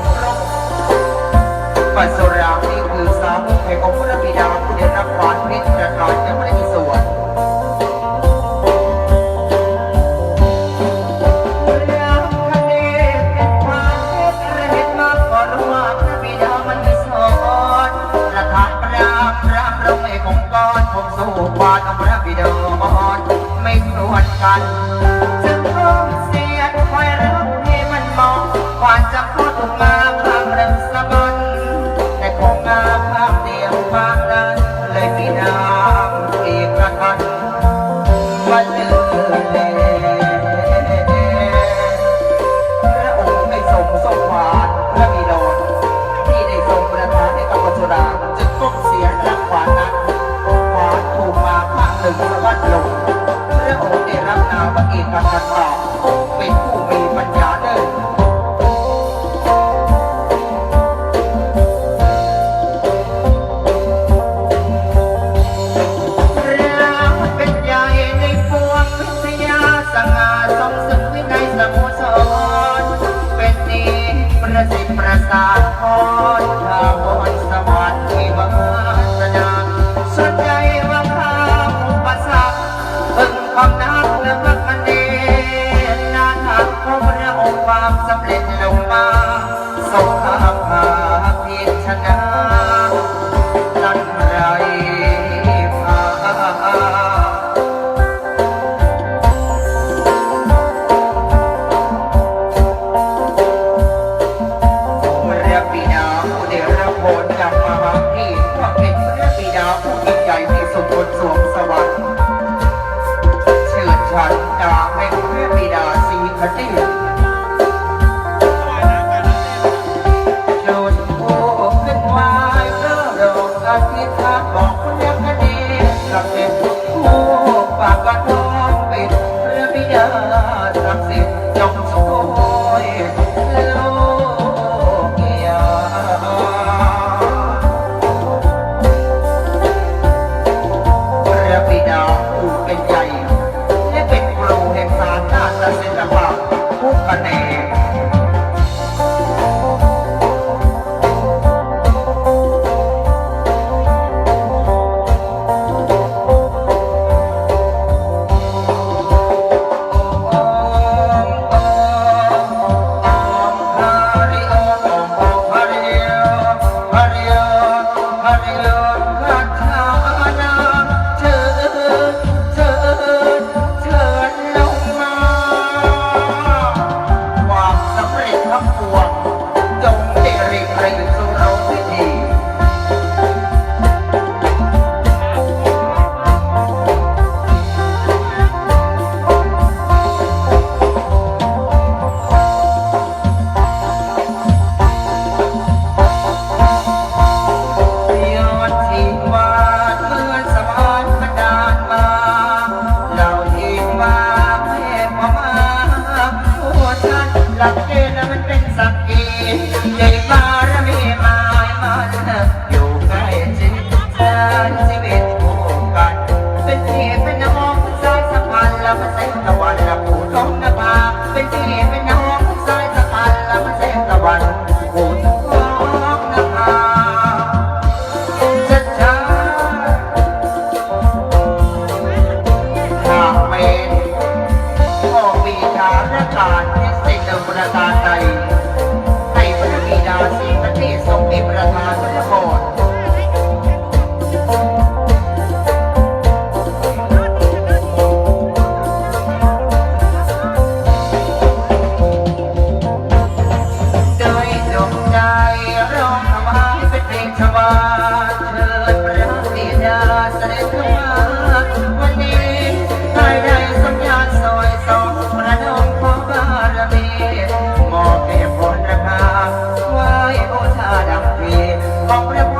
มรสปัสสรามนี่คือสาวกแห่องพระบิดาผู้ไรับความพิจารณยังไม่ได้มีส่วนของก้อนผมสู่วามพระบิดาไม่ส่วนกันาวะเอกกังกังมา कटे เป็นเสียเป็นน้องสายสะพานละมส้ตะวันกูต้องนภาเป็นเสียเป็นน้องสายสะพานละมส้ตะวันผู้ท้องนภาช้าๆหากเป็นอปีชาราการที่สิ่งประการใดให้พระบิดาสิ่งประเทศทรงเป็นประธาน พี